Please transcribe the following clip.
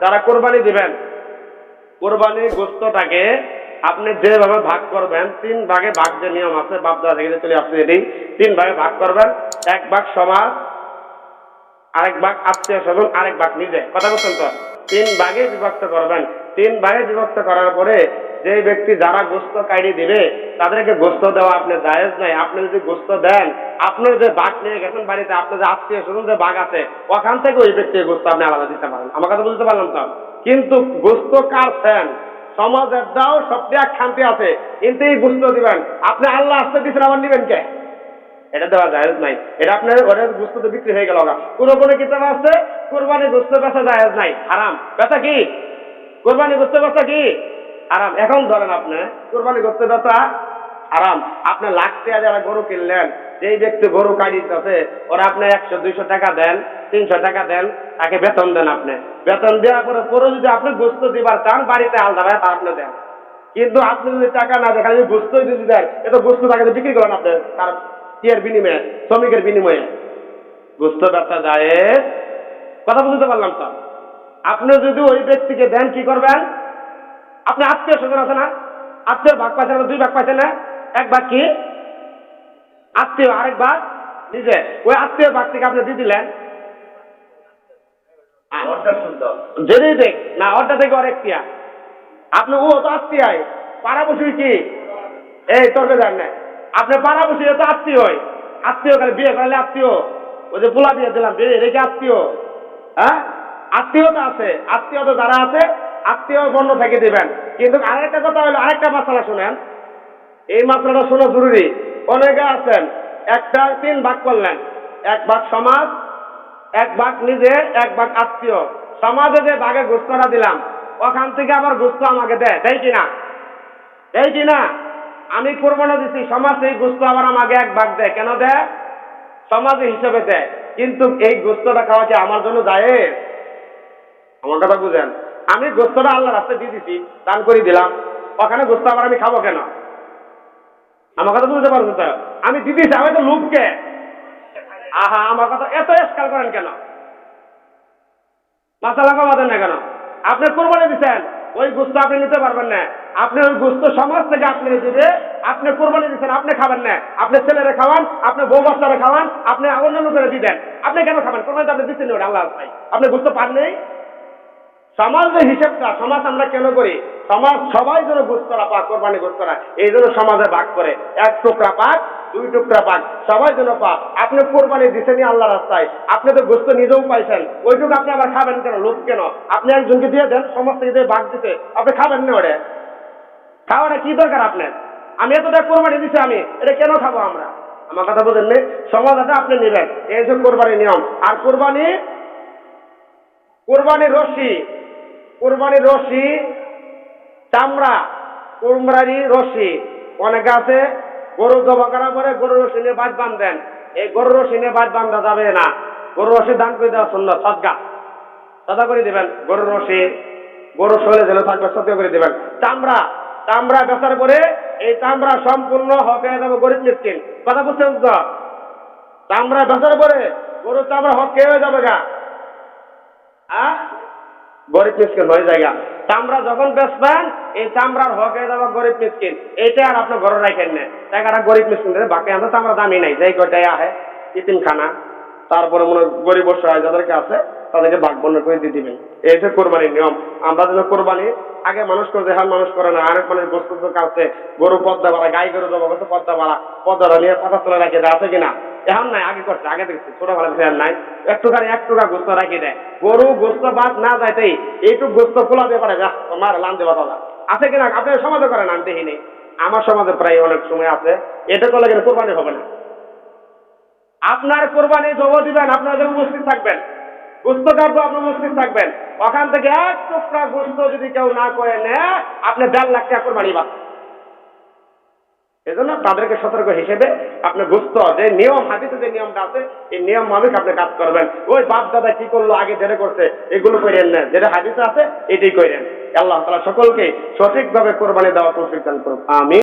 যারা কোরবানি দিবেন। কোরবানি গোস্তটাকে আপনি যেভাবে ভাগ করবেন, তিন ভাগে ভাগ যে নিয়ম আছে বাপদা থেকে চলে আসছে এটি, তিন ভাগে ভাগ করবেন, এক ভাগ সমাজ, আরেক ভাগ আত্মীয় স্বজন, আরেক ভাগ নিজে। কথা বলছেন তো? তিন ভাগে বিভক্ত করবেন। তিন ভাগে বিভক্ত করার পরে যে ব্যক্তি যারা গোস্ত কাইড়ি দিবে, তাদেরকে গোস্ত দেওয়া আপনি জায়েজ নাই আপনি যদি গোস্ত দেন আপনার যে বাঘ নিয়ে গেছেন বাড়িতে আপনার যে আত্মীয় স্বজন যে বাঘ আছে, ওখান থেকে ওই ব্যক্তির গোস্ত আপনি আলাদা দিতে পারেন। আমার কথা বুঝতে পারলাম তো? কিন্তু গোস্ত কার ফ্যান? সমাজের দাও সবটি এক খান্তি আছে। কিন্তু এই গোস্ত দিবেন। আপনি আল্লাহ আসতে দিচ্ছেন আবার নিবেন কে? এটা দেওয়া জায়েজ নাই। এটা আপনার ওটা গোস্ত তো বিক্রি হয়ে গেল কোনো কোনো কিতাব আছে কোরবানি গোস্ত বেচা জায়েজ নাই। হারাম। বেচা কি? কোরবানি করতে বেচা কি? আরাম। এখন ধরেন আপনি, কোরবানি করতে বেচা হারাম আপনি লাখ টাকা যারা গরু কিনলেন, যেই ব্যক্তি গরু কাটিতেছে ওরা আপনি একশো, দুইশো টাকা দেন, তিনশো টাকা দেন, তাকে বেতন দেন আপনি। বেতন দেওয়ার পরে পরে যদি আপনি গোস্ত দিবার চান, বাড়িতে আলাদা ভাবে তা আপনি দেন। কিন্তু আপনি যদি টাকা না দেন, খালি গোস্তই যদি দেন এটা গোস্ত তাকে বিক্রি করেন আপনি, তার ইয়ের বিনিময়ে, শ্রমিকের বিনিময়ে। গোস্ত ব্যবসা যায়। কথা বুঝতে পারলাম তো? আপনি যদি ওই ব্যক্তিকে দেন কি করবেন? আপনি আত্মীয় স্বজন আছে না? আত্মীয় ভাগ পাইছেন দুই ভাগ পাইছেন না? এক ভাগ কি? আত্মীয় আরেক ভাগ নিজে। ওই আত্মীয় ভাগ থেকে আপনি দিয়ে দিলেন। যদি দেখ না ওটা থেকে অনেক টিয়া। আপনি ও তো আত্মীয় পাড়া বসি কি? এই তর্কে যান না আপনি পাড়া বসি তো আত্মীয় আত্মীয় খালি বিয়ে করলে আত্মীয়। ওই যে পোলা বিয়ে দিলাম রেখে আত্মীয়। হ্যাঁ? আত্মীয়তা আছে, আত্মীয়তা যারা আছে, আত্মীয় বর্ণ থেকে দিবেন। কিন্তু আরেকটা কথা হলো, আরেকটা মশলা শুনেন। এই মাত্রাটা শোনা জরুরি। অনেকে আছেন, একটা তিন ভাগ করলেন। এক ভাগ সমাজ, এক ভাগ নিজে, এক ভাগ আত্মীয়। সমাজে যে ভাগে গোস্তটা দিলাম, ওখান থেকে আবার গোস্ত আমাকে দেয়। দেয় কিনা দেয় কিনা আমি কোরবানো দিচ্ছি সমাজ এই গোস্ত আবার আমাকে এক ভাগ দেয়। কেন দেয়? সমাজে হিসেবে দেয়। কিন্তু এই গোস্তটা খাওয়া কি আমার জন্য যায় কথা বুঝেন। আমি গোস্তটা আল্লাহ রাস্তায় দিয়ে দিছি, দান করে দিলাম। ওখানে গোস্ত আবার আমি খাব কেন? আমার কথা বুঝতে পারছ তো? আমি দিদিছি আমি তো লোককে আহা, আমার কথা এত এসকাল করেন কেন? মাসালা কমাতেন না কেন? আপনি কোরবানি দিচ্ছেন ওই আপনি নিতে পারবেন না। আপনি ওই সমাজ থেকে আপনি দিবে আপনি কোরবানি দিচ্ছেন আপনি খাবেন না। আপনি ছেলেরে খাওয়ান, আপনি বউ বাচ্চারে খাওয়ান, আপনি অন্য লোকের দিবেন আপনি কেন খাবেন? কোরবানি আপনি দিচ্ছেন ওটা আল্লাহ আপনি গোস্ত পান নেই সমাজের হিসেবটা সমাজ আমরা কেন করি? সমাজ সবাই যেন গোস্তরা পাক কোরবানি গোস্তরা এই জন্য সমাজে ভাগ করে। এক টুকরা পাক, দুই টুকরা পাক, সবাই যেন পাক। আপনি কোরবানি দিচ্ছেনই আল্লাহ রাস্তায়, আপনি তো গোস্ত নিজেও পাইছেন, ওইটুকু আপনি আবার খাবেন কেন? লোক কেন? আপনি একজনকে দিয়ে দেন সমাজ থেকে দিয়ে ভাগ দিতে, আপনি খাবেন না ওটা খাওয়াটা কি দরকার আপনার? আমি এতটা কোরবানি দিছি আমি, এটা কেন খাব আমরা? আমার কথা বলেন নেই? সমাজটা আপনি নেবেন। এই যে কোরবানি নিয়ম। আর কোরবানি কোরবানি রশি কোরবানির রশি, চামড়া, কোরবানি রশি। অনেক আছে, গরু জবা করার পরে গরুর রশি নিয়ে বাজ বাঁধেন। এই গরুর রশি নিয়ে বাজ বান্ধা যাবে না। গরুর রশি দান করে দেওয়া সুন্দর সদগা সদা করে দেবেন। গরুর রশি, গরু শরীরে যেন থাকবে সত্য করে দেবেন। চামড়া চামড়া বেচার পরে এই চামড়া সম্পূর্ণ হক যাবে গরিব মিসকিন। কথা বুঝছেন তো? চামড়া বেচার পরে গরুর চামড়া হক হয়ে যাবে গা। হ্যাঁ গরিব মিসকিন হয়ে যায় চামড়া যখন বেচবেন, এই চামড়ার হক হয়ে যাবে গরিব মিসকিন। এইটা আর আপনি ঘরে রাখেন না। টাকাটা গরিব মিসকিন বাকি আমরা চামড়া দামি নাই। যেই কয়টাই আহে ইতিম খানা তারপরে মনে গরিব অসহায় যাদেরকে আছে, তাদেরকে ভাগ বন্ধ করে দিয়ে দিবেন। এই হচ্ছে কোরবানির নিয়ম। আমরা যেন কোরবানি, আগে মানুষ করে এখন মানুষ করে না। অনেক মানুষ বস্তু কাছে, গরু পদ্মা বাড়া গাই গরু জমা করছে পদ্মা বাড়া পদ্মাটা নিয়ে পাতা তোলা রাখে আছে কিনা? এখন নাই, আগে করছে, আগে দেখছি, ছোটবেলা ফের নাই। একটুখানি এক টুকা গোস্ত রাখি দেয় গরু গোস্ত বাদ না যাইতেই এইটুক গোস্ত খোলা দিয়ে পারে যা মার লান দেবা দাদা আছে কিনা? আপনার সমাজে করেন, আমি দেখিনি আমার সমাজে প্রায় অনেক সময় আছে। এটা করলে কিন্তু কোরবানি হবে না। আপনার কোরবানি জব দিবেন আপনারা যখন উপস্থিত থাকবেন। গোস্ত কাটবো আপনি উপস্থিত থাকবেন। ওখান থেকে এক টুকরা গোস্ত যদি কেউ না করে নেয়, আপনি দেড় লাখ টাকা কোরবানি পাবেন এজন্য তাদেরকে সতর্ক হিসেবে আপনি বুঝতে হবে যে নিয়ম হাতিতে যে নিয়মটা আছে, এই নিয়ম মাফিক আপনি কাজ করবেন। ওই বাপ দাদা কি করল, আগে যেটা করছে, এগুলো করেন না। যেটা হাতিতে আছে, এটাই করেন আল্লাহ তালা সকলকে সঠিকভাবে কোরবানি দেওয়া প্রশিক্ষণ করুক। আমি